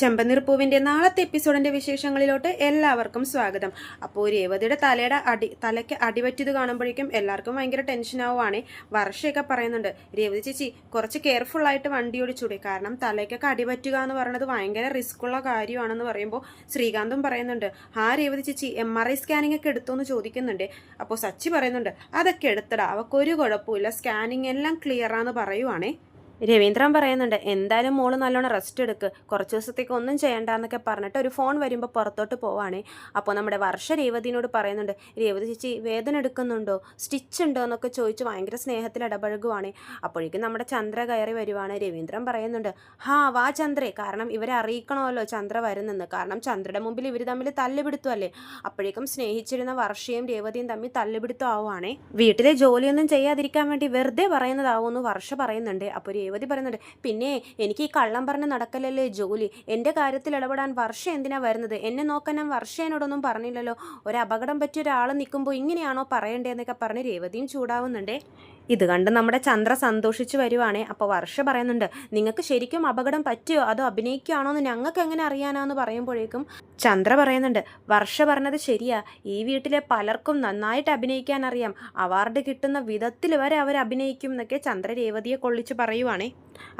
ചെമ്പനീർപ്പൂവിന്റെ നാളത്തെ എപ്പിസോഡിന്റെ വിശേഷങ്ങളിലോട്ട് എല്ലാവർക്കും സ്വാഗതം. അപ്പോൾ രേവതിയുടെ തലയുടെ അടി തലയ്ക്ക് അടിപറ്റിയത് കാണുമ്പോഴേക്കും എല്ലാവർക്കും ഭയങ്കര ടെൻഷൻ ആവുകയാണ് വർഷയൊക്കെ പറയുന്നുണ്ട് രേവതി ചേച്ചി കുറച്ച് കെയർഫുൾ ആയിട്ട് വണ്ടി ഓടിച്ചൂടെ? കാരണം തലയ്ക്കൊക്കെ അടിപറ്റുക എന്ന് പറയുന്നത് ഭയങ്കര റിസ്ക് ഉള്ള കാര്യമാണെന്ന് പറയുമ്പോൾ ശ്രീകാന്തും പറയുന്നുണ്ട് ആ രേവതി ചേച്ചി എം ആർ ഐ സ്കാനിങ് ഒക്കെ എടുത്തു എന്ന് ചോദിക്കുന്നുണ്ട്. അപ്പോൾ സച്ചി പറയുന്നുണ്ട് അതൊക്കെ എടുത്തടാ അവക്കൊരു കുഴപ്പമില്ല സ്കാനിങ് എല്ലാം ക്ലിയർ ആണെന്ന് പറയുവാണേ. രവീന്ദ്രൻ പറയുന്നുണ്ട് എന്തായാലും മോൾ നല്ലോണം റെസ്റ്റ് എടുക്ക്. കുറച്ച് ദിവസത്തേക്ക് ഒന്നും ചെയ്യണ്ടെന്നൊക്കെ പറഞ്ഞിട്ട് ഒരു ഫോൺ വരുമ്പോൾ പുറത്തോട്ട് പോവാണേ. അപ്പോൾ നമ്മുടെ വർഷ രേവതിനോട് പറയുന്നുണ്ട് രേവതി ചേച്ചി വേദന എടുക്കുന്നുണ്ടോ? സ്റ്റിച്ച് ഉണ്ടോ? എന്നൊക്കെ ചോദിച്ച് ഭയങ്കര സ്നേഹത്തിൽ ഇടപഴകുവാണ്. അപ്പോഴേക്കും നമ്മുടെ ചന്ദ്ര കയറി വരുവാണ്. രവീന്ദ്രൻ പറയുന്നുണ്ട് ഹാ വാ ചന്ദ്രേ. കാരണം ഇവരെ അറിയിക്കണമല്ലോ ചന്ദ്ര വരുന്നെന്ന്. കാരണം ചന്ദ്രയുടെ മുമ്പിൽ ഇവർ തമ്മിൽ തല്ലുപിടുത്തമല്ലേ അപ്പോഴേക്കും സ്നേഹിച്ചിരുന്ന വർഷയും രേവതിയും തമ്മിൽ തല്ലുപിടുത്തം ആവുകയാണേ വീട്ടിലെ ജോലിയൊന്നും ചെയ്യാതിരിക്കാൻ വേണ്ടി വെറുതെ പറയുന്നതാവുമെന്ന് വർഷ പറയുന്നുണ്ട്. അപ്പോൾ രേവതി പറയുന്നുണ്ട് പിന്നെ എനിക്ക് ഈ കള്ളം പറഞ്ഞ് നടക്കലല്ലേ ജോലി? എന്റെ കാര്യത്തിൽ ഇടപെടാൻ വർഷ എന്തിനാ വരുന്നത്? എന്നെ നോക്കാൻ ഞാൻ വർഷ എന്നോടൊന്നും പറഞ്ഞില്ലല്ലോ. ഒരു അപകടം പറ്റിയ ഒരാൾ നിൽക്കുമ്പോൾ ഇങ്ങനെയാണോ പറയേണ്ടതെന്നൊക്കെ പറഞ്ഞ് രേവതിയും ചൂടാവുന്നുണ്ടേ. ഇത് കണ്ട് നമ്മുടെ ചന്ദ്ര സന്തോഷിച്ചു വരുവാണേ. അപ്പോൾ വർഷ പറയുന്നുണ്ട് നിങ്ങൾക്ക് ശരിക്കും അപകടം പറ്റിയോ? അതോ അഭിനയിക്കുകയാണോ എന്ന് ഞങ്ങൾക്ക് എങ്ങനെ അറിയാനാന്ന് പറയുമ്പോഴേക്കും ചന്ദ്ര പറയുന്നുണ്ട് വർഷ പറഞ്ഞത് ശരിയാ. ഈ വീട്ടിലെ പലർക്കും നന്നായിട്ട് അഭിനയിക്കാൻ അറിയാം. അവാർഡ് കിട്ടുന്ന വിധത്തിൽ വരെ അവർ അഭിനയിക്കും എന്നൊക്കെ ചന്ദ്ര രേവതിയെ കൊള്ളിച്ച് പറയുവാണേ.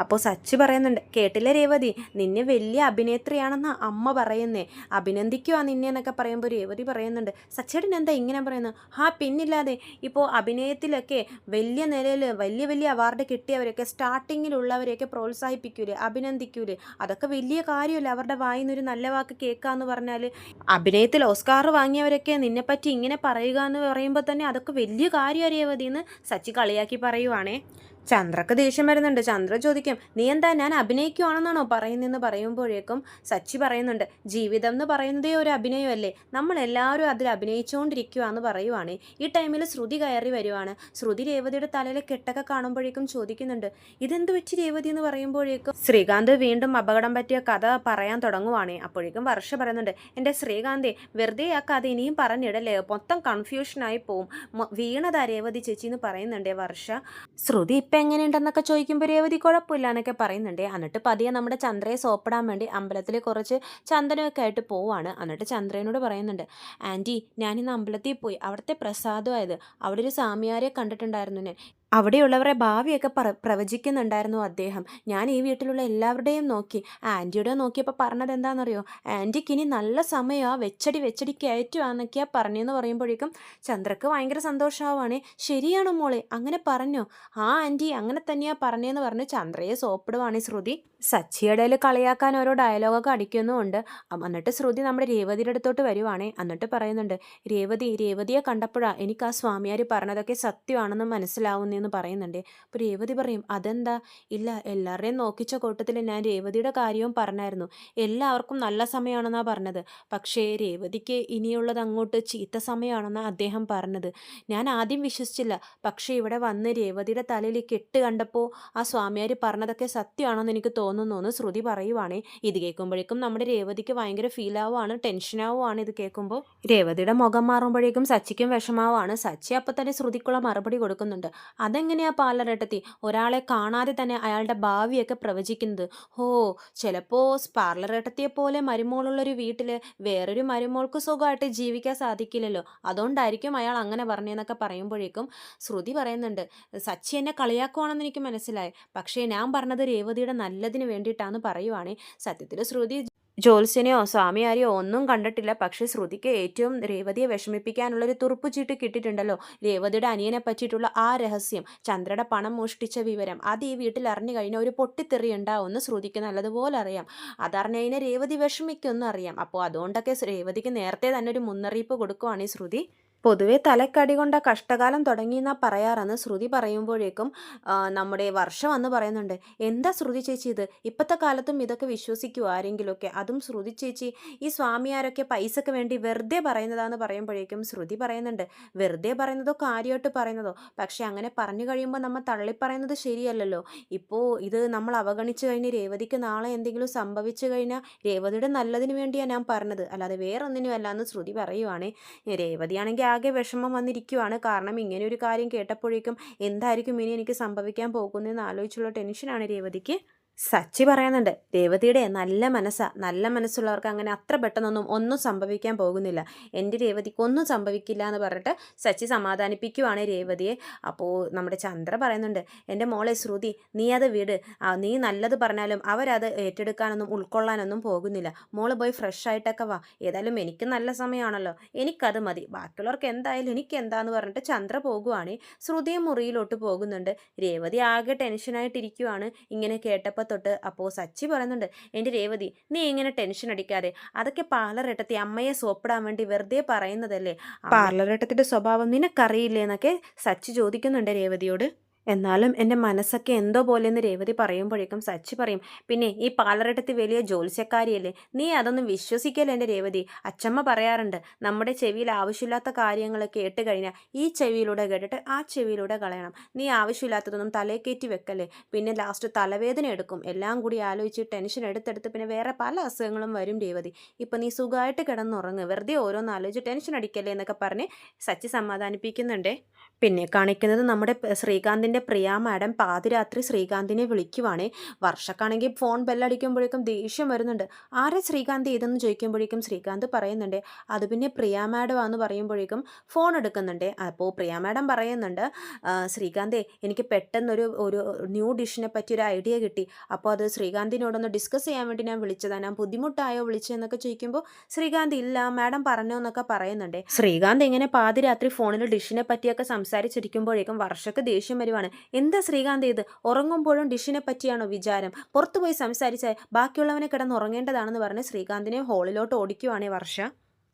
അപ്പോൾ സച്ചി പറയുന്നുണ്ട് കേട്ടില്ല രേവതി? നിന്നെ വലിയ അഭിനേത്രിയാണെന്ന് അമ്മ പറയുന്നേ. അഭിനന്ദിക്കുക നിന്നെ എന്നൊക്കെ പറയുമ്പോൾ രേവതി പറയുന്നുണ്ട് സച്ചേട്ടൻ എന്താ ഇങ്ങനെ പറയുന്നത്? ആ പിന്നില്ലാതെ. ഇപ്പോൾ അഭിനയത്തിലൊക്കെ വലിയ നിലയിൽ വലിയ വലിയ അവാർഡ് കിട്ടിയവരൊക്കെ സ്റ്റാർട്ടിങ്ങിലുള്ളവരെയൊക്കെ പ്രോത്സാഹിപ്പിക്കൂലേ അഭിനന്ദിക്കൂലേ. അതൊക്കെ വലിയ കാര്യമല്ലേ അവരുടെ വായിൽ നിന്നൊരു നല്ല വാക്ക് കേൾക്കാന്ന് പറഞ്ഞാൽ അഭിനയത്തിൽ ഓസ്കാർ വാങ്ങിയവരൊക്കെ നിന്നെപ്പറ്റി ഇങ്ങനെ പറയുക എന്ന് പറയുമ്പോൾ തന്നെ അതൊക്കെ വലിയ കാര്യം എന്ന് സച്ചി കളിയാക്കി പറയുവാണേ. ചന്ദ്രക്ക് ദേഷ്യം വരുന്നുണ്ട്. ചന്ദ്ര ചോദിക്കും നീ എന്താ ഞാൻ അഭിനയിക്കുവാണെന്നാണോ പറയുന്നതെന്ന് പറയുമ്പോഴേക്കും സച്ചി പറയുന്നുണ്ട് ജീവിതം എന്ന് പറയുന്നതേ ഒരു അഭിനയമല്ലേ? നമ്മൾ എല്ലാവരും അതിൽ അഭിനയിച്ചുകൊണ്ടിരിക്കുകയെന്ന് പറയുവാണ്. ഈ ടൈമിൽ ശ്രുതി കയറി വരുവാണ്. ശ്രുതി രേവതിയുടെ തലയിലെ കെട്ടൊക്കെ കാണുമ്പോഴേക്കും ചോദിക്കുന്നുണ്ട് ഇതെന്ത് വെച്ച് രേവതി എന്ന് പറയുമ്പോഴേക്കും? ശ്രീകാന്ത് വീണ്ടും അപകടം പറ്റിയ കഥ പറയാൻ തുടങ്ങുവാണ്. അപ്പോഴേക്കും വർഷ പറയുന്നുണ്ട് എന്റെ ശ്രീകാന്തേ വെറുതെ ആ കഥ ഇനിയും പറഞ്ഞിടല്ലേ? മൊത്തം കൺഫ്യൂഷനായി പോവും. വീണതാ രേവതി ചേച്ചി എന്ന് പറയുന്നുണ്ടേ വർഷ. ശ്രുതി ഇപ്പം എങ്ങനെയുണ്ടെന്നൊക്കെ ചോദിക്കുമ്പോൾ രേവതി കുഴപ്പമില്ല എന്നൊക്കെ പറയുന്നുണ്ട്. എന്നിട്ട് പതിയെ നമ്മുടെ ചന്ദ്രയെ സോപ്പിടാൻ വേണ്ടി അമ്പലത്തിൽ കുറച്ച് ചന്ദനമൊക്കെ ആയിട്ട് പോവാണ്. എന്നിട്ട് ചന്ദ്രനോട് പറയുന്നുണ്ട് ആന്റി ഞാനിന്ന് അമ്പലത്തിൽ പോയി. അവിടുത്തെ പ്രസാദമായത് അവിടെ ഒരു സ്വാമിയാരെ കണ്ടിട്ടുണ്ടായിരുന്നു ഞാൻ. അവിടെയുള്ളവരെ ഭാവിയൊക്കെ പ്ര പ്രവചിക്കുന്നുണ്ടായിരുന്നു അദ്ദേഹം. ഞാൻ ഈ വീട്ടിലുള്ള എല്ലാവരുടെയും നോക്കി. ആന്റിയുടെ നോക്കിയപ്പോൾ പറഞ്ഞത് എന്താണെന്നറിയോ? ആന്റിക്ക് ഇനി നല്ല സമയമാണ് വെച്ചടി വെച്ചടി കയറ്റുവാന്നൊക്കെയാണ് പറഞ്ഞെന്ന് പറയുമ്പോഴേക്കും ചന്ദ്രക്ക് ഭയങ്കര സന്തോഷമാവാണ് ശരിയാണോ മോളെ അങ്ങനെ പറഞ്ഞോ. ആ ആന്റി അങ്ങനെ തന്നെയാണ് പറഞ്ഞതെന്ന് പറഞ്ഞ് ചന്ദ്രയെ സോപ്പിടുവാണ് ശ്രുതി. സച്ചിയുടെ കളിയാക്കാൻ ഓരോ ഡയലോഗൊക്കെ അടിക്കുന്നുമുണ്ട്. എന്നിട്ട് ശ്രുതി നമ്മുടെ രേവതിയുടെ അടുത്തോട്ട് വരുവാണേ. എന്നിട്ട് പറയുന്നുണ്ട് രേവതി രേവതിയെ കണ്ടപ്പോഴാണ് എനിക്ക് ആ സ്വാമിയാർ പറഞ്ഞതൊക്കെ സത്യമാണെന്ന് മനസ്സിലാവുന്നതെന്ന് പറയുന്നുണ്ട്. അപ്പോൾ രേവതി പറയും അതെന്താ? ഇല്ല എല്ലാവരുടെയും നോക്കിച്ച കൂട്ടത്തിൽ ഞാൻ രേവതിയുടെ കാര്യവും പറഞ്ഞായിരുന്നു. എല്ലാവർക്കും നല്ല സമയമാണെന്നാണ് പറഞ്ഞത്. പക്ഷേ രേവതിക്ക് ഇനിയുള്ളത് അങ്ങോട്ട് ചീത്ത സമയമാണെന്നാണ് അദ്ദേഹം പറഞ്ഞത്. ഞാൻ ആദ്യം വിശ്വസിച്ചില്ല. പക്ഷേ ഇവിടെ വന്ന് രേവതിയുടെ തലയിൽ കെട്ട് കണ്ടപ്പോൾ ആ സ്വാമിയാർ പറഞ്ഞതൊക്കെ സത്യമാണെന്ന് എനിക്ക് തോന്നുന്നു എന്ന് ശ്രുതി പറയുവാണേ. ഇത് കേൾക്കുമ്പോഴേക്കും നമ്മുടെ രേവതിക്ക് ഭയങ്കര ഫീൽ ആവുകയാണ് ടെൻഷൻ ഇത് കേൾക്കുമ്പോൾ രേവതിയുടെ മുഖം മാറുമ്പോഴേക്കും സച്ചിക്കും വിഷമാവുകയാണ് സച്ചി അപ്പം തന്നെ ശ്രുതിക്കുള്ള മറുപടി കൊടുക്കുന്നുണ്ട്. അതെങ്ങനെയാ പാർലറേട്ടത്തി ഒരാളെ കാണാതെ തന്നെ അയാളുടെ ഭാവിയൊക്കെ പ്രവചിക്കുന്നത്. ഹോ ചിലപ്പോൾ പാർലറേട്ടത്തിയെ പോലെ മരുമോളുള്ളൊരു വീട്ടിൽ വേറൊരു മരുമോൾക്ക് സുഖമായിട്ട് ജീവിക്കാൻ സാധിക്കില്ലല്ലോ. അതുകൊണ്ടായിരിക്കും അയാൾ അങ്ങനെ പറഞ്ഞതെന്നൊക്കെ പറയുമ്പോഴേക്കും ശ്രുതി പറയുന്നുണ്ട് സച്ചി എന്നെ കളിയാക്കുവാണെന്ന് എനിക്ക് മനസ്സിലായി. പക്ഷേ ഞാൻ പറഞ്ഞത് രേവതിയുടെ നല്ലതിന് വേണ്ടിയിട്ടാണെന്ന് പറയുവാണേ. സത്യത്തിൽ ശ്രുതി ജോത്സ്യനെയോ സ്വാമിയാരെയോ ഒന്നും കണ്ടിട്ടില്ല. പക്ഷെ ശ്രുതിക്ക് ഏറ്റവും രേവതിയെ വിഷമിപ്പിക്കാനുള്ളൊരു ഒരു ചീട്ട് കിട്ടിയിട്ടുണ്ടല്ലോ. രേവതിയുടെ അനിയനെ പറ്റിയിട്ടുള്ള ആ രഹസ്യം ചന്ദ്രയുടെ പണം മോഷ്ടിച്ച വിവരം അത് ഈ വീട്ടിൽ അറിഞ്ഞു കഴിഞ്ഞാൽ ഒരു പൊട്ടിത്തെറി ഉണ്ടാവുമെന്ന് ശ്രുതിക്ക് നല്ലതുപോലെ അറിയാം. അതറിഞ്ഞതിനെ രേവതി വിഷമിക്കുമെന്ന് അറിയാം. അപ്പോൾ അതുകൊണ്ടൊക്കെ രേവതിക്ക് നേരത്തെ തന്നെ ഒരു മുന്നറിയിപ്പ് കൊടുക്കുവാണ് ഈ ശ്രുതി. പൊതുവെ തലക്കടി കൊണ്ട കഷ്ടകാലം തുടങ്ങിയെന്നാ പറയാറെന്ന് ശ്രുതി പറയുമ്പോഴേക്കും നമ്മുടെ വർഷം എന്ന് പറയുന്നുണ്ട്. എന്താ ശ്രുതി ചേച്ചി ഇത്? ഇപ്പോഴത്തെ കാലത്തും ഇതൊക്കെ വിശ്വസിക്കുമോ ആരെങ്കിലുമൊക്കെ? അതും ശ്രുതി ചേച്ചി ഈ സ്വാമിയാരൊക്കെ പൈസക്ക് വേണ്ടി വെറുതെ പറയുന്നതാന്ന് പറയുമ്പോഴേക്കും ശ്രുതി പറയുന്നുണ്ട്. വെറുതെ പറയുന്നതോ കാര്യമായിട്ട് പറയുന്നതോ? പക്ഷേ അങ്ങനെ പറഞ്ഞു കഴിയുമ്പോൾ നമ്മൾ തള്ളിപ്പറയുന്നത് ശരിയല്ലല്ലോ. ഇപ്പോൾ ഇത് നമ്മൾ അവഗണിച്ചു കഴിഞ്ഞ് രേവതിക്ക് നാളെ എന്തെങ്കിലും സംഭവിച്ചു കഴിഞ്ഞാൽ രേവതിയുടെ നല്ലതിന് വേണ്ടിയാണ് ഞാൻ പറഞ്ഞത്. അല്ലാതെ വേറൊന്നിനും അല്ല എന്ന് ശ്രുതി പറയുവാണ്. രേവതിയാണെങ്കിൽ ആകെ വിഷമം വന്നിരിക്കുവാണ്. കാരണം ഇങ്ങനെ ഒരു കാര്യം കേട്ടപ്പോഴേക്കും എന്തായിരിക്കും ഇനി എനിക്ക് സംഭവിക്കാൻ പോകുന്നതെന്ന് ആലോചിച്ചുള്ള ടെൻഷനാണ് രേവതിക്ക്. സച്ചി പറയുന്നുണ്ട് രേവതിയുടെ നല്ല മനസ്സാ നല്ല മനസ്സുള്ളവർക്ക് അങ്ങനെ അത്ര പെട്ടെന്നൊന്നും ഒന്നും സംഭവിക്കാൻ പോകുന്നില്ല. എന്റെ രേവതിക്ക് ഒന്നും സംഭവിക്കില്ല എന്ന് പറഞ്ഞിട്ട് സച്ചി സമാധാനിപ്പിക്കുവാണ് രേവതിയെ. അപ്പോൾ നമ്മുടെ ചന്ദ്ര പറയുന്നുണ്ട് എന്റെ മോളെ ശ്രുതി നീ അത് വിട്. നീ നല്ലത് പറഞ്ഞാലും അവരത് ഏറ്റെടുക്കാനൊന്നും ഉൾക്കൊള്ളാനൊന്നും പോകുന്നില്ല. മോൾ പോയി ഫ്രഷ് ആയിട്ടൊക്കെ വാ. ഏതായാലും എനിക്ക് നല്ല സമയമാണല്ലോ. എനിക്കത് മതി. ബാക്കിയുള്ളവർക്ക് എന്തായാലും എനിക്ക് എന്താന്ന് പറഞ്ഞിട്ട് ചന്ദ്ര പോകുവാണ്. ശ്രുതിയും മുറിയിലോട്ട് പോകുന്നുണ്ട്. രേവതി ആകെ ടെൻഷനായിട്ടിരിക്കുവാണ് ഇങ്ങനെ കേട്ടപ്പോൾ തൊട്ട് അപ്പോൾ സച്ചി പറയുന്നുണ്ട് എന്റെ രേവതി നീ ഇങ്ങനെ ടെൻഷൻ അടിക്കാതെ അതൊക്കെ പാർലറേട്ടത്തി അമ്മയെ സോപ്പിടാൻ വേണ്ടി വെറുതെ പറയുന്നതല്ലേ? പാർലറേട്ടത്തിന്റെ സ്വഭാവം നിനക്കറിയില്ലേ എന്നൊക്കെ സച്ചി ചോദിക്കുന്നുണ്ട് രേവതിയോട്. എന്നാലും എന്റെ മനസ്സൊക്കെ എന്തോ പോലെയെന്ന് രേവതി പറയുമ്പോഴേക്കും സച്ചി പറയും പിന്നെ ഈ പാലറട്ടത്തി വലിയ ജോത്സ്യക്കാരിയല്ലേ നീ അതൊന്നും വിശ്വസിക്കല്ലേ എന്റെ രേവതി? അച്ചമ്മ പറയാറുണ്ട് നമ്മുടെ ചെവിയിൽ ആവശ്യമില്ലാത്ത കാര്യങ്ങൾ കേട്ട് കഴിഞ്ഞാൽ ഈ ചെവിയിലൂടെ കേട്ടിട്ട് ആ ചെവിയിലൂടെ കളയണം. നീ ആവശ്യമില്ലാത്തതൊന്നും തലയിൽ കയറ്റി വെക്കല്ലേ? പിന്നെ ലാസ്റ്റ് തലവേദന എടുക്കും. എല്ലാം കൂടി ആലോചിച്ച് ടെൻഷൻ എടുത്തെടുത്ത് പിന്നെ വേറെ പല അസുഖങ്ങളും വരും രേവതി. ഇപ്പം നീ സുഖമായിട്ട് കിടന്നുറങ്ങ്. വെറുതെ ഓരോന്ന് ആലോചിച്ച് ടെൻഷൻ അടിക്കല്ലേ എന്നൊക്കെ പറഞ്ഞ് സച്ചി സമാധാനിപ്പിക്കുന്നുണ്ടേ. പിന്നെ കാണിക്കുന്നത് നമ്മുടെ പ- ശ്രീകാന്തിന്റെ പ്രിയ മാഡം പാതിരാത്രി ശ്രീകാന്തിനെ വിളിക്കുവാണേ. വർഷക്കാണെങ്കിൽ ഫോൺ ബെല്ലടിക്കുമ്പോഴേക്കും ദേഷ്യം വരുന്നുണ്ട്. ആരെ ശ്രീകാന്ത് ഇതെന്ന് ചോദിക്കുമ്പോഴേക്കും? ശ്രീകാന്ത് പറയുന്നുണ്ട്. അത് പിന്നെ പ്രിയ മാഡമാന്ന് പറയുമ്പോഴേക്കും ഫോൺ എടുക്കുന്നുണ്ട്. അപ്പോൾ പ്രിയ മാഡം പറയുന്നുണ്ട് "ആ, ശ്രീകാന്തേ എനിക്ക് പെട്ടെന്നൊരു ഒരു ന്യൂ ഡിഷിനെ പറ്റി ഒരു ഐഡിയ കിട്ടി. അപ്പോൾ അത് ശ്രീകാന്തിനോടൊന്ന് ഡിസ്കസ് ചെയ്യാൻ വേണ്ടി ഞാൻ വിളിച്ചതാണ് ഞാൻ ബുദ്ധിമുട്ടായോ വിളിച്ചതെന്നൊക്കെ ചോദിക്കുമ്പോൾ ശ്രീകാന്ത് ഇല്ല മാഡം പറഞ്ഞു എന്നൊക്കെ പറയുന്നുണ്ട്. ശ്രീകാന്ത് ഇങ്ങനെ പാതിരാത്രി ഫോണിൽ ഡിഷിനെ പറ്റിയൊക്കെ സംസാരിച്ചിരിക്കുമ്പോഴേക്കും വർഷക്ക് ദേഷ്യം വരുവാണ്. എന്താ ശ്രീകാന്ത് ഇത്? ഉറങ്ങുമ്പോഴും ഡിഷിനെ പറ്റിയാണോ വിചാരം? പുറത്തുപോയി സംസാരിച്ചാൽ ബാക്കിയുള്ളവനെ കിടന്ന് ഉറങ്ങേണ്ടതാണെന്ന് പറഞ്ഞ് ശ്രീകാന്തിനെ ഹോളിലോട്ട് ഓടിക്കുവാണേ വർഷ.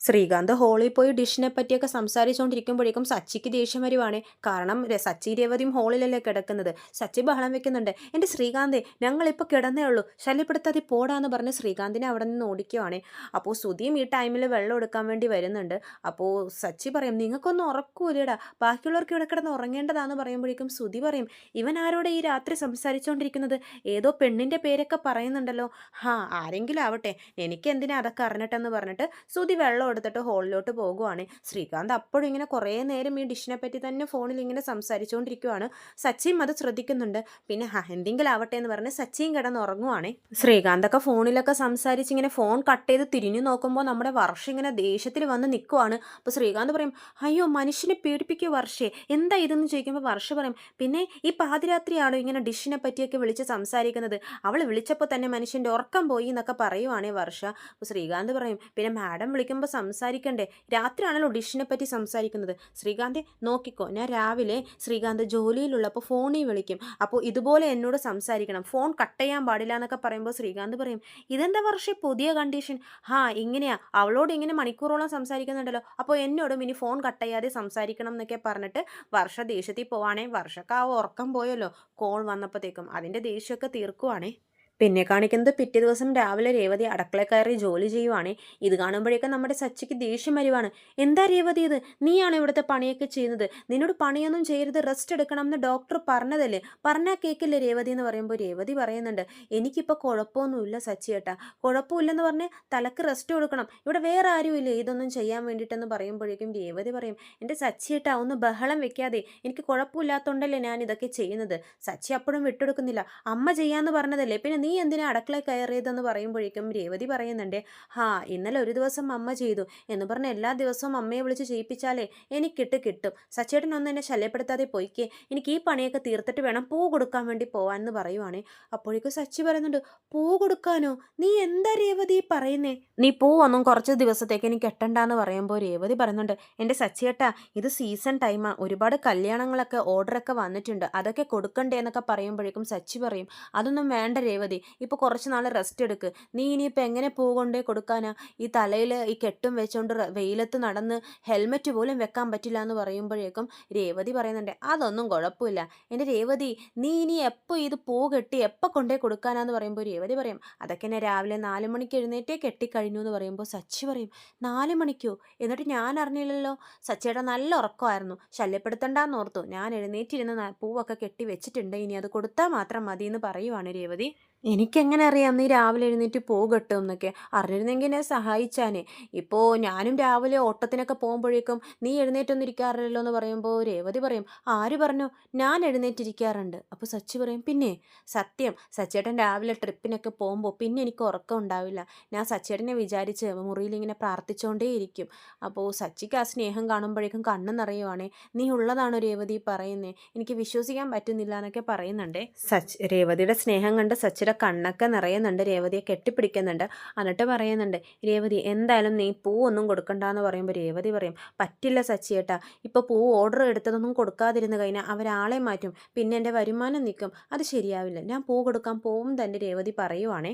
ശ്രീകാന്ത് ഹോളിൽ പോയി ഡിഷിനെ പറ്റിയൊക്കെ സംസാരിച്ചുകൊണ്ടിരിക്കുമ്പോഴേക്കും സച്ചിക്ക് ദേഷ്യം വരുവാണ്. കാരണം സച്ചി രേവതിയും ഹോളിലല്ലേ കിടക്കുന്നത്? സച്ചി ബഹളം വെക്കുന്നുണ്ട്. എന്റെ ശ്രീകാന്തേ ഞങ്ങളിപ്പോൾ കിടന്നേ ഉള്ളൂ. ശല്യപ്പെടുത്താതെ പോടാന്ന് പറഞ്ഞ് ശ്രീകാന്തിനെ അവിടെ നിന്ന് ഓടിക്കുവാണ്. അപ്പോൾ സുധിയും ഈ ടൈമിൽ വെള്ളം എടുക്കാൻ വേണ്ടി വരുന്നുണ്ട്. അപ്പോൾ സച്ചി പറയും നിങ്ങൾക്കൊന്നും ഉറക്കൂലടാ ബാക്കിയുള്ളവർക്ക് ഇവിടെ കിടന്ന് ഉറങ്ങേണ്ടതാന്ന് പറയുമ്പോഴേക്കും സുധി പറയും ഇവൻ ആരോടെ ഈ രാത്രി സംസാരിച്ചുകൊണ്ടിരിക്കുന്നത് ഏതോ പെണ്ണിന്റെ പേരൊക്കെ പറയുന്നുണ്ടല്ലോ. ഹാ ആരെങ്കിലും ആവട്ടെ. എനിക്ക് എന്തിനാ അതൊക്കെ അറിഞ്ഞിട്ടെന്ന് പറഞ്ഞിട്ട് സുധി വെള്ളം എടുത്തിട്ട് ഹോളിലോട്ട് പോകുവാണ്. ശ്രീകാന്ത് അപ്പോഴും ഇങ്ങനെ കുറേ നേരം ഈ ഡിഷിനെ പറ്റി തന്നെ ഫോണിൽ ഇങ്ങനെ സംസാരിച്ചുകൊണ്ടിരിക്കുവാണ് സച്ചിയും അത് ശ്രദ്ധിക്കുന്നുണ്ട്. പിന്നെ എന്തെങ്കിലും ആവട്ടെ എന്ന് പറഞ്ഞ് സച്ചിയും കിടന്ന് ഉറങ്ങുവാണ്. ശ്രീകാന്തൊക്കെ ഫോണിലൊക്കെ സംസാരിച്ച് ഇങ്ങനെ ഫോൺ കട്ട് ചെയ്ത് തിരിഞ്ഞു നോക്കുമ്പോൾ നമ്മുടെ വർഷ ഇങ്ങനെ ദേഷ്യത്തിൽ വന്ന് നിൽക്കുവാണ് അപ്പോൾ ശ്രീകാന്ത് പറയും അയ്യോ മനുഷ്യനെ പീഡിപ്പിക്കുക വർഷേ? എന്താ ഇതെന്ന് ചോദിക്കുമ്പോൾ വർഷ പറയും പിന്നെ ഈ പാതിരാത്രിയാണോ ഇങ്ങനെ ഡിഷിനെ പറ്റിയൊക്കെ വിളിച്ച് സംസാരിക്കുന്നത്? അവൾ വിളിച്ചപ്പോൾ തന്നെ മനുഷ്യന്റെ ഉറക്കം പോയി എന്നൊക്കെ പറയുവാണേ വർഷ. അപ്പോൾ ശ്രീകാന്ത് പറയും പിന്നെ മാഡം വിളിക്കുമ്പോൾ സംസാരിക്കണ്ടേ? രാത്രിയാണല്ലോ ഡിഷിനെ പറ്റി സംസാരിക്കുന്നത്. ശ്രീകാന്തെ നോക്കിക്കോ ഞാൻ രാവിലെ ശ്രീകാന്ത് ജോലിയിലുള്ളപ്പോൾ ഫോണിൽ വിളിക്കും. അപ്പോൾ ഇതുപോലെ എന്നോട് സംസാരിക്കണം. ഫോൺ കട്ട് ചെയ്യാൻ പാടില്ല എന്നൊക്കെ പറയുമ്പോൾ ശ്രീകാന്ത് പറയും ഇതെന്താ വർഷേ പുതിയ കണ്ടീഷൻ? ഹാ ഇങ്ങനെയാ. അവളോട് ഇങ്ങനെ മണിക്കൂറോളം സംസാരിക്കുന്നുണ്ടല്ലോ. അപ്പോൾ എന്നോടും ഇനി ഫോൺ കട്ട് ചെയ്യാതെ സംസാരിക്കണം എന്നൊക്കെ പറഞ്ഞിട്ട് വർഷ ദേഷ്യത്തിൽ പോവാണേ. വർഷക്ക് ആ ഉറക്കം പോയല്ലോ. കോൾ വന്നപ്പോഴത്തേക്കും അതിന്റെ ദേഷ്യമൊക്കെ തീർക്കുവാണേ. പിന്നെ കാണിക്കുന്നത് പിറ്റേ ദിവസം രാവിലെ രേവതി അടക്കള കയറി ജോലി ചെയ്യുവാണ്. ഇത് കാണുമ്പോഴേക്കും നമ്മുടെ സച്ചിക്ക് ദേഷ്യം വരുവാണ്. എന്താ രേവതി ഇത്? നീയാണ് ഇവിടുത്തെ പണിയൊക്കെ ചെയ്യുന്നത്. നിന്നോട് പണിയൊന്നും ചെയ്യരുത്. റെസ്റ്റ് എടുക്കണം എന്ന് ഡോക്ടർ പറഞ്ഞതല്ലേ? പറഞ്ഞാൽ കേൾക്കില്ലേ രേവതി എന്ന് പറയുമ്പോൾ രേവതി പറയുന്നുണ്ട് എനിക്കിപ്പോൾ കുഴപ്പമൊന്നുമില്ല സച്ചി ഏട്ടാ. കുഴപ്പമില്ലെന്ന് പറഞ്ഞ് തലക്ക് റെസ്റ്റ് കൊടുക്കണം. ഇവിടെ വേറെ ആരുമില്ലേ? ഇതൊന്നും ചെയ്യാൻ വേണ്ടിയിട്ടെന്ന് പറയുമ്പോഴേക്കും രേവതി പറയും എന്റെ സച്ചി ഏട്ടാ ഒന്ന് ബഹളം വെക്കാതെ. എനിക്ക് കുഴപ്പമില്ലാത്തതുകൊണ്ടല്ലേ ഞാൻ ഇതൊക്കെ ചെയ്യുന്നത്. സച്ചി അപ്പോഴും വിട്ടെടുക്കുന്നില്ല. അമ്മ ചെയ്യാന്ന് പറഞ്ഞതല്ലേ? പിന്നെ നീ എന്തിനാ അടുക്കള കയറിയതെന്ന് പറയുമ്പോഴേക്കും രേവതി പറയുന്നുണ്ട് ഹാ ഇന്നലെ ഒരു ദിവസം അമ്മ ചെയ്തു. എന്ന് പറഞ്ഞ എല്ലാ ദിവസവും അമ്മയെ വിളിച്ച് ചെയ്യിപ്പിച്ചാലേ എനിക്കിട്ട് കിട്ടും. സച്ചേട്ടനൊന്നും എന്നെ ശല്യപ്പെടുത്താതെ പോയിക്കേ. എനിക്ക് ഈ പണിയൊക്കെ തീർത്തിട്ട് വേണം പൂ കൊടുക്കാൻ വേണ്ടി പോവാനെന്ന് പറയുവാണേ. അപ്പോഴേക്കും സച്ചി പറയുന്നുണ്ട് പൂ കൊടുക്കാനോ? നീ എന്താ രേവതി പറയുന്നേ? നീ പൂ ഒന്നും കുറച്ച് ദിവസത്തേക്ക് എനിക്ക് എട്ടണ്ടെന്ന് പറയുമ്പോൾ രേവതി പറയുന്നുണ്ട് എന്റെ സച്ചിയേട്ടാ ഇത് സീസൺ ടൈമാ. ഒരുപാട് കല്യാണങ്ങളൊക്കെ ഓർഡറൊക്കെ വന്നിട്ടുണ്ട്. അതൊക്കെ കൊടുക്കണ്ടേ എന്നൊക്കെ പറയുമ്പോഴേക്കും സച്ചി പറയും അതൊന്നും വേണ്ട രേവതി. ഇപ്പോൾ കുറച്ച് നാൾ റെസ്റ്റ് എടുക്ക്. നീ ഇനിയിപ്പോൾ എങ്ങനെ പൂ കൊണ്ടേ കൊടുക്കാനാ? ഈ തലയിൽ ഈ കെട്ടും വെച്ചുകൊണ്ട് വെയിലത്ത് നടന്ന് ഹെൽമെറ്റ് പോലും വെക്കാൻ പറ്റില്ല എന്ന് പറയുമ്പോഴേക്കും രേവതി പറയുന്നുണ്ട് അതൊന്നും കുഴപ്പമില്ല എന്റെ രേവതി നീ ഇനി എപ്പോൾ ഇത് പൂ കെട്ടി എപ്പോൾ കൊണ്ടേ കൊടുക്കാനാന്ന് പറയുമ്പോൾ രേവതി പറയും അതൊക്കെ എന്നെ രാവിലെ നാല് മണിക്ക് എഴുന്നേറ്റേ കെട്ടിക്കഴിഞ്ഞു എന്ന് പറയുമ്പോൾ സച്ചി പറയും നാല് മണിക്കോ? എന്നിട്ട് ഞാൻ അറിഞ്ഞില്ലല്ലോ. സച്ചിയുടെ നല്ല ഉറക്കമായിരുന്നു. ശല്യപ്പെടുത്തണ്ടെന്ന് ഓർത്തു. ഞാൻ എഴുന്നേറ്റിരുന്ന പൂവൊക്കെ കെട്ടി വെച്ചിട്ടുണ്ട്. ഇനി അത് കൊടുത്താൽ മാത്രം മതി എന്ന് പറയുവാണ് രേവതി. എനിക്കെങ്ങനെ അറിയാം? നീ രാവിലെ എഴുന്നേറ്റ് പോകട്ടെ എന്നൊക്കെ. അറിഞ്ഞിരുന്നെങ്കിൽ എന്നെ സഹായിച്ചാനേ. ഇപ്പോൾ ഞാനും രാവിലെ ഓട്ടത്തിനൊക്കെ പോകുമ്പോഴേക്കും നീ എഴുന്നേറ്റൊന്നും ഇരിക്കാറില്ലല്ലോ എന്ന് പറയുമ്പോൾ രേവതി പറയും ആര് പറഞ്ഞു? ഞാൻ എഴുന്നേറ്റിരിക്കാറുണ്ട്. അപ്പോൾ സച്ചി പറയും പിന്നെ സത്യം സച്ചേട്ടൻ രാവിലെ ട്രിപ്പിനൊക്കെ പോകുമ്പോൾ പിന്നെ എനിക്ക് ഉറക്കം ഉണ്ടാവില്ല. ഞാൻ സച്ചേട്ടനെ വിചാരിച്ച് മുറിയിൽ ഇങ്ങനെ പ്രാർത്ഥിച്ചുകൊണ്ടേ ഇരിക്കും അപ്പോൾ സച്ചിക്ക് ആ സ്നേഹം കാണുമ്പോഴേക്കും കണ്ണു നിറയുവാണേ നീ ഉള്ളതാണോ രേവതി പറയുന്നേ? എനിക്ക് വിശ്വസിക്കാൻ പറ്റുന്നില്ല എന്നൊക്കെ പറയുന്നുണ്ടേ. സച്ച് രേവതിയുടെ സ്നേഹം കണ്ട് സച്ചിയുടെ കണ്ണൊക്കെ നിറയുന്നുണ്ട്. രേവതിയെ കെട്ടിപ്പിടിക്കുന്നുണ്ട്. എന്നിട്ട് പറയുന്നുണ്ട് രേവതി എന്തായാലും നീ പൂ ഒന്നും കൊടുക്കണ്ടെന്ന് പറയുമ്പോൾ രേവതി പറയും പറ്റില്ല സച്ചിയേട്ടാ ഇപ്പോൾ പൂ ഓർഡർ എടുത്തതൊന്നും കൊടുക്കാതിരുന്ന് കഴിഞ്ഞാൽ അവരാളെ മാറ്റും. പിന്നെ എന്റെ വരുമാനം നിൽക്കും. അത് ശരിയാവില്ല. ഞാൻ പൂ കൊടുക്കാൻ പോവും തന്നെ രേവതി പറയുവാണേ.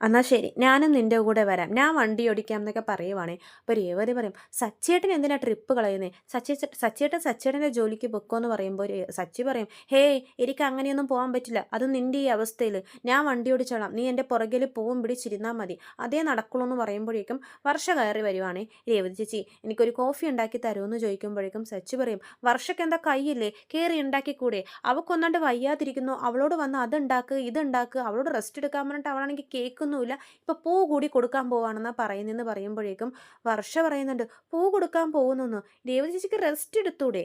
എന്നാൽ ശരി ഞാനും നിന്റെ കൂടെ വരാം. ഞാൻ വണ്ടി ഓടിക്കാം എന്നൊക്കെ പറയുവാണേ. അപ്പോൾ രേവതി പറയും സച്ചേട്ടൻ എന്തിനാ ട്രിപ്പ് കളയുന്നേ? സച്ചി സച്ചേട്ടൻ സച്ചേട്ടന്റെ ജോലിക്ക് പൊക്കോ എന്ന് പറയുമ്പോൾ സച്ചി പറയും ഹേയ് എനിക്ക് അങ്ങനെയൊന്നും പോകാൻ പറ്റില്ല. അത് നിന്റെ ഈ അവസ്ഥയിൽ ഞാൻ വണ്ടി ഓടിച്ചോളാം. നീ എന്റെ പുറകിൽ പോവും പിടിച്ചിരുന്നാൽ മതി. അതേ നടക്കുള്ളൂ എന്ന് പറയുമ്പോഴേക്കും വർഷ കയറി വരുവാണേ. രേവതി ചേച്ചി എനിക്കൊരു കോഫി ഉണ്ടാക്കി തരുമെന്ന് ചോദിക്കുമ്പോഴേക്കും സച്ചി പറയും വർഷയ്ക്ക് എന്താ കൈയില്ലേ കയറി ഉണ്ടാക്കിക്കൂടെ? അവക്കൊന്നാണ്ട് വയ്യാതിരിക്കുന്നു. അവളോട് വന്ന് അതുണ്ടാക്ക് ഇതുണ്ടാക്ക്. അവളോട് റെസ്റ്റ് എടുക്കാൻ പറഞ്ഞിട്ട് അവളാണെങ്കിൽ കേൾക്കുന്നുമില്ല ഇപ്പം പൂ കൂടി കൊടുക്കാൻ പോവാണെന്നാണ് പറയുന്നതെന്ന് പറയുമ്പോഴേക്കും വർഷ പറയുന്നുണ്ട് പൂ കൊടുക്കാൻ പോകുന്നു രേവതി ചേച്ചിക്ക് റെസ്റ്റ് എടുത്തൂടെ?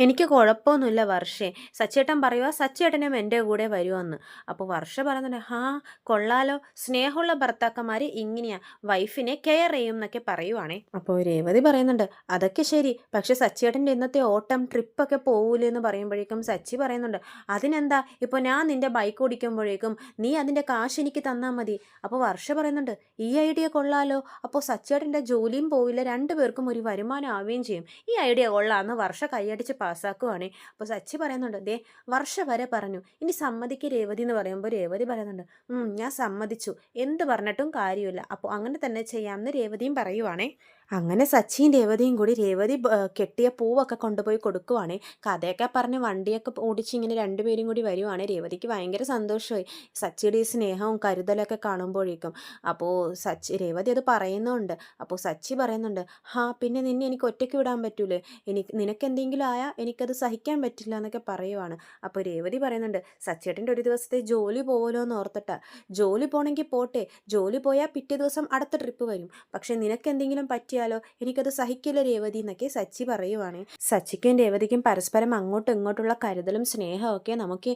എനിക്ക് കുഴപ്പമൊന്നുമില്ല വർഷേ. സച്ചേട്ടൻ പറയുക സച്ചേട്ടനും എന്റെ കൂടെ വരുമെന്ന് അപ്പോൾ വർഷ പറയുന്നുണ്ട് ഹാ കൊള്ളാലോ. സ്നേഹമുള്ള ഭർത്താക്കന്മാർ ഇങ്ങനെയാണ് വൈഫിനെ കെയർ ചെയ്യും എന്നൊക്കെ പറയുവാണേ. അപ്പോൾ രേവതി പറയുന്നുണ്ട് അതൊക്കെ ശരി. പക്ഷേ സച്ചേട്ടന്റെ ഇന്നത്തെ ഓട്ടം ട്രിപ്പൊക്കെ പോകൂലേ എന്ന് പറയുമ്പോഴേക്കും സച്ചി പറയുന്നുണ്ട് അതിനെന്താ? ഇപ്പോൾ ഞാൻ നിന്റെ ബൈക്ക് ഓടിക്കുമ്പോഴേക്കും നീ അതിന്റെ കാശ് എനിക്ക് തന്നാൽ മതി. അപ്പോൾ വർഷ പറയുന്നുണ്ട് ഈ ഐഡിയ കൊള്ളാലോ. അപ്പോൾ സച്ചേട്ടന്റെ ജോലിയും പോവില്ല. രണ്ടുപേർക്കും ഒരു വരുമാനം ആവുകയും ചെയ്യും. ഈ ഐഡിയ കൊള്ളാമെന്ന് വർഷ കൈയടിച്ച് പാസ്സാക്കുവാണേ. അപ്പോൾ സച്ചി പറയുന്നുണ്ട് ദേ വർഷ വരെ പറഞ്ഞു. ഇനി സമ്മതിക്ക് രേവതി എന്ന് പറയുമ്പോൾ രേവതി പറയുന്നുണ്ട് "ഉം, ഞാൻ സമ്മതിച്ചു. എന്ത് പറഞ്ഞിട്ടും കാര്യമില്ല. അപ്പോൾ അങ്ങനെ തന്നെ ചെയ്യാമെന്ന് രേവതിയും പറയുവാണേ. അങ്ങനെ സച്ചിയും രേവതിയും കൂടി രേവതി കെട്ടിയ പൂവൊക്കെ കൊണ്ടുപോയി കൊടുക്കുവാണേ. കഥയൊക്കെ പറഞ്ഞ് വണ്ടിയൊക്കെ ഓടിച്ച് ഇങ്ങനെ രണ്ടുപേരും കൂടി വരുവാണേ. രേവതിക്ക് ഭയങ്കര സന്തോഷമായി. സച്ചിയുടെ ഈ സ്നേഹവും കരുതലൊക്കെ കാണുമ്പോഴേക്കും. അപ്പോൾ സച്ചി രേവതി അത് പറയുന്നുണ്ട്. അപ്പോൾ സച്ചി പറയുന്നുണ്ട് ഹാ പിന്നെ നിന്നെ എനിക്ക് ഒറ്റയ്ക്ക് വിടാൻ പറ്റൂലേ. എനിക്ക് നിനക്ക് എന്തെങ്കിലും ആയാൽ എനിക്കത് സഹിക്കാൻ പറ്റില്ല എന്നൊക്കെ പറയുവാണ്. അപ്പോൾ രേവതി പറയുന്നുണ്ട് സച്ചേട്ടന്റെ ഒരു ദിവസത്തെ ജോലി പോകലോ എന്ന് ഓർത്തിട്ടാ. ജോലി പോകണമെങ്കിൽ പോട്ടെ. ജോലി പോയാൽ പിറ്റേ ദിവസം അടുത്ത ട്രിപ്പ് വരും. പക്ഷേ നിനക്ക് എന്തെങ്കിലും പറ്റിയാലോ എനിക്കത് സഹിക്കില്ല രേവതി എന്നൊക്കെ സച്ചി പറയുവാണ്. സച്ചിക്കും രേവതിക്കും പരസ്പരം അങ്ങോട്ടും ഇങ്ങോട്ടുള്ള കരുതലും സ്നേഹവും ഒക്കെ നമുക്ക്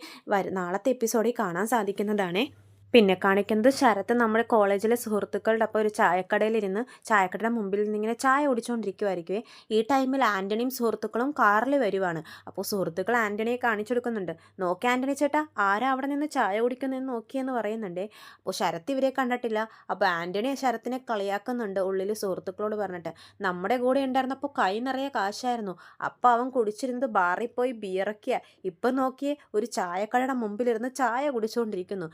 നാളത്തെ എപ്പിസോഡിൽ കാണാൻ സാധിക്കുന്നതാണേ. പിന്നെ കാണിക്കുന്നത് ശരത്ത് നമ്മുടെ കോളേജിലെ സുഹൃത്തുക്കളുടെ ഒപ്പം ഒരു ചായക്കടയിലിരുന്ന് ചായക്കടയുടെ മുമ്പിൽ നിന്ന് ഇങ്ങനെ ചായ ഓടിച്ചുകൊണ്ടിരിക്കുമായിരിക്കും ഈ ടൈമിൽ ആന്റണിയും സുഹൃത്തുക്കളും കാറിൽ വരുവാണ്. അപ്പോൾ സുഹൃത്തുക്കൾ ആന്റണിയെ കാണിച്ചു കൊടുക്കുന്നുണ്ട്. നോക്കി ആന്റണി ചേട്ടാ ആരാ അവിടെ നിന്ന് ചായ കുടിക്കുന്നതെന്ന് നോക്കിയെന്ന് പറയുന്നുണ്ടേ. അപ്പോൾ ശരത്ത് ഇവരെ കണ്ടിട്ടില്ല. അപ്പോൾ ആന്റണി ശരത്തിനെ കളിയാക്കുന്നുണ്ട് ഉള്ളിൽ സുഹൃത്തുക്കളോട് പറഞ്ഞിട്ട്. നമ്മുടെ കൂടെ ഉണ്ടായിരുന്നപ്പോൾ കൈ നിറയെ കാശായിരുന്നു. അപ്പോൾ അവൻ കുടിച്ചിരുന്നത് ബാറിൽ പോയി ബിയറക്കിയ ഇപ്പം നോക്കിയേ ഒരു ചായക്കടയുടെ മുമ്പിലിരുന്ന് ചായ കുടിച്ചുകൊണ്ടിരിക്കുന്നു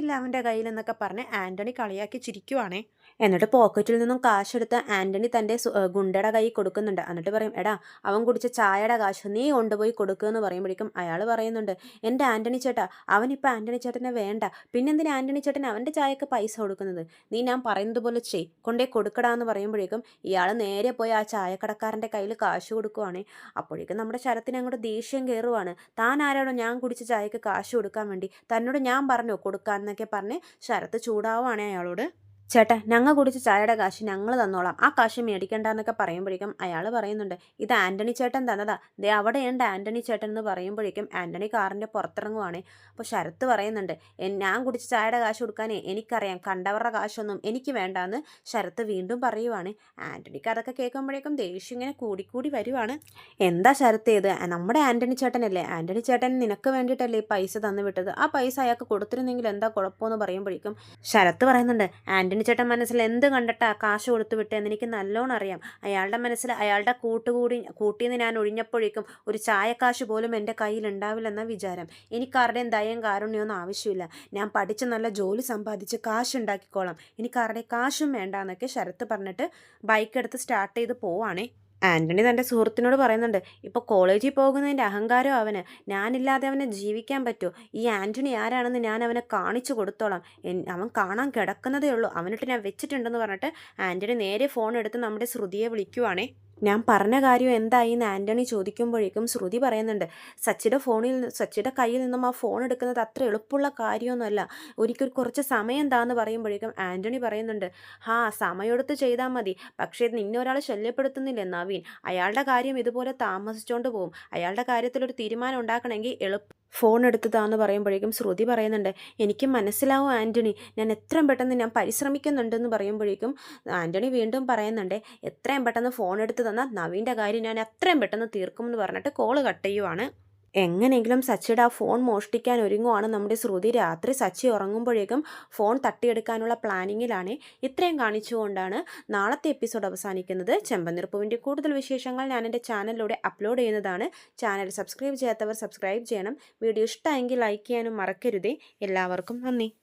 കാശില്ല അവന്റെ കയ്യിലെന്നൊക്കെ പറഞ്ഞ് ആന്റണി കളിയാക്കി ചിരിക്കുവാണേ. എന്നിട്ട് പോക്കറ്റിൽ നിന്നും കാശെടുത്ത് ആന്റണി തന്റെ ഗുണ്ടയുടെ കൈ കൊടുക്കുന്നുണ്ട്. എന്നിട്ട് പറയും എടാ അവൻ കുടിച്ച ചായയുടെ കാശ് നീ കൊണ്ടുപോയി കൊടുക്കുക എന്ന് പറയുമ്പോഴേക്കും അയാൾ പറയുന്നുണ്ട് എന്റെ ആന്റണി ചേട്ടാ അവൻ അവനിപ്പോൾ ആന്റണി ചേട്ടനെ വേണ്ട. പിന്നെന്തിനാ ആന്റണി ചേട്ടൻ അവന്റെ ചായക്ക് പൈസ കൊടുക്കുന്നത്? നീ ഞാൻ പറയുന്നത് പോലെ ചെയ്. കൊണ്ടേ കൊടുക്കടാ എന്ന് പറയുമ്പോഴേക്കും ഇയാൾ നേരെ പോയി ആ ചായക്കടക്കാരന്റെ കയ്യിൽ കാശ് കൊടുക്കുവാണേ. അപ്പോഴേക്കും നമ്മുടെ ശരത്തിന് അങ്ങോട്ട് ദേഷ്യം കയറുവാണ്. താൻ ആരാണോ ഞാൻ കുടിച്ച ചായക്ക് കാശ് കൊടുക്കാൻ വേണ്ടി. തന്നോട് ഞാൻ പറഞ്ഞോ കൊടുക്കാൻ എന്നൊക്കെ പറഞ്ഞ് ശരത്ത് ചൂടാവുകയാണ് അയാളോട്. ചേട്ടാ ഞങ്ങൾ കുടിച്ച ചായയുടെ കാശ് ഞങ്ങൾ തന്നോളാം. ആ കാശ് മേടിക്കണ്ട എന്നൊക്കെ പറയുമ്പോഴേക്കും അയാൾ പറയുന്നുണ്ട് ഇത് ആന്റണി ചേട്ടൻ തന്നതാ. ദേ അവിടെയുണ്ട് ആന്റണി ചേട്ടൻ എന്ന് പറയുമ്പോഴേക്കും ആന്റണി കാറിന്റെ പുറത്തിറങ്ങുവാണേ. അപ്പോൾ ശരത്ത് പറയുന്നുണ്ട് ഞാൻ കുടിച്ച ചായയുടെ കാശ് കൊടുക്കാനേ എനിക്കറിയാം കണ്ടവരുടെ കാശൊന്നും എനിക്ക് വേണ്ടാന്ന്. ശരത്ത് വീണ്ടും പറയുവാണ്. ആന്റണിക്ക് അതൊക്കെ കേൾക്കുമ്പോഴേക്കും ദേഷ്യം ഇങ്ങനെ കൂടിക്കൂടി വരുവാണ്. എന്താ ശരത്ത് ഇത്? നമ്മുടെ ആന്റണി ചേട്ടനല്ലേ? ആന്റണി ചേട്ടൻ നിനക്ക് വേണ്ടിയിട്ടല്ലേ ഈ പൈസ തന്നു വിട്ടത്? ആ പൈസ അയാൾക്ക് കൊടുത്തിരുന്നെങ്കിൽ എന്താ കുഴപ്പമെന്ന് പറയുമ്പോഴേക്കും ശരത്ത് പറയുന്നുണ്ട് ആന്റണി ചേട്ടൻ മനസ്സിൽ എന്ത് കണ്ടിട്ടാ കാശ് കൊടുത്തു വിട്ടതെന്ന് എനിക്ക് നല്ലോണം അറിയാം. അയാളുടെ മനസ്സിൽ അയാളുടെ കൂട്ടുകൂടി കൂട്ടിന്ന് ഞാൻ ഒഴിഞ്ഞപ്പോഴേക്കും ഒരു ചായക്കാശ് പോലും എന്റെ കയ്യിൽ ഉണ്ടാവില്ലെന്ന വിചാരം. എനിക്കാരുടെയും ദയം കാരുണ്യമൊന്നും ആവശ്യമില്ല. ഞാൻ പഠിച്ച് നല്ല ജോലി സമ്പാദിച്ച് കാശ് ഉണ്ടാക്കിക്കോളാം. എനിക്കാരുടെ കാശും വേണ്ട എന്നൊക്കെ ശരത്ത് പറഞ്ഞിട്ട് ബൈക്ക് എടുത്ത് സ്റ്റാർട്ട് ചെയ്ത് പോവാണേ. ആന്റണി തന്റെ സുഹൃത്തിനോട് പറയുന്നുണ്ട് ഇപ്പോൾ കോളേജിൽ പോകുന്നതിന്റെ അഹങ്കാരം അവന്? ഞാനില്ലാതെ അവനെ ജീവിക്കാൻ പറ്റുമോ ഈ ആന്റണി ആരാണെന്ന് ഞാൻ അവനെ കാണിച്ചു കൊടുത്തോളാം. അവൻ കാണാൻ കിടക്കുന്നതേ ഉള്ളൂ. അവനിട്ട് ഞാൻ വെച്ചിട്ടുണ്ടെന്ന് പറഞ്ഞിട്ട് ആന്റണി നേരെ ഫോൺ എടുത്ത് നമ്മുടെ ശ്രുതിയെ വിളിക്കുവാണേ. ഞാൻ പറഞ്ഞ കാര്യം എന്തായി എന്ന് ആന്റണി ചോദിക്കുമ്പോഴേക്കും ശ്രുതി പറയുന്നുണ്ട് സച്ചിയുടെ ഫോണിൽ സച്ചിയുടെ കയ്യിൽ നിന്നും ആ ഫോൺ എടുക്കുന്നത് അത്ര എളുപ്പമുള്ള കാര്യമൊന്നുമല്ല. ഒരിക്കൽ കുറച്ച് സമയം എന്താന്ന് പറയുമ്പോഴേക്കും ആന്റണി പറയുന്നുണ്ട് ഹാ സമയമെടുത്ത് ചെയ്താൽ മതി. പക്ഷേ നിന്നെ ഒരാൾ ശല്യപ്പെടുത്തുന്നില്ല നവീൻ. അയാളുടെ കാര്യം ഇതുപോലെ താമസിച്ചുകൊണ്ട് പോകും. അയാളുടെ കാര്യത്തിൽ ഒരു തീരുമാനം ഉണ്ടാക്കണമെങ്കിൽ എളുപ്പം ഫോൺ എടുത്തതാന്ന് പറയുമ്പോഴേക്കും ശ്രുതി പറയുന്നുണ്ട് എനിക്ക് മനസ്സിലാവും ആന്റണി ഞാൻ എത്രയും പെട്ടെന്ന് ഞാൻ പരിശ്രമിക്കുന്നുണ്ടെന്ന് പറയുമ്പോഴേക്കും ആന്റണി വീണ്ടും പറയുന്നുണ്ട് എത്രയും പെട്ടെന്ന് ഫോൺ എടുത്ത് തന്നാൽ നവീന്റെ കാര്യം ഞാൻ എത്രയും പെട്ടെന്ന് തീർക്കുമെന്ന് പറഞ്ഞിട്ട് കോൾ കട്ട് ചെയ്യുവാണ്. എങ്ങനെയെങ്കിലും സച്ചിയുടെ ആ ഫോൺ മോഷ്ടിക്കാൻ ഒരുങ്ങുവാണ് നമ്മുടെ ശ്രുതി. രാത്രി സച്ചി ഉറങ്ങുമ്പോഴേക്കും ഫോൺ തട്ടിയെടുക്കാനുള്ള പ്ലാനിങ്ങിലാണ് ഇത്രയും കാണിച്ചുകൊണ്ടാണ് നാളത്തെ എപ്പിസോഡ് അവസാനിക്കുന്നത്. ചെമ്പനിർപ്പുവിന്റെ കൂടുതൽ വിശേഷങ്ങൾ ഞാൻ എന്റെ ചാനലിലൂടെ അപ്ലോഡ് ചെയ്യുന്നതാണ്. ചാനൽ സബ്സ്ക്രൈബ് ചെയ്യാത്തവർ സബ്സ്ക്രൈബ് ചെയ്യണം. വീഡിയോ ഇഷ്ടമെങ്കിൽ ലൈക്ക് ചെയ്യാനും മറക്കരുതേ. എല്ലാവർക്കും നന്ദി.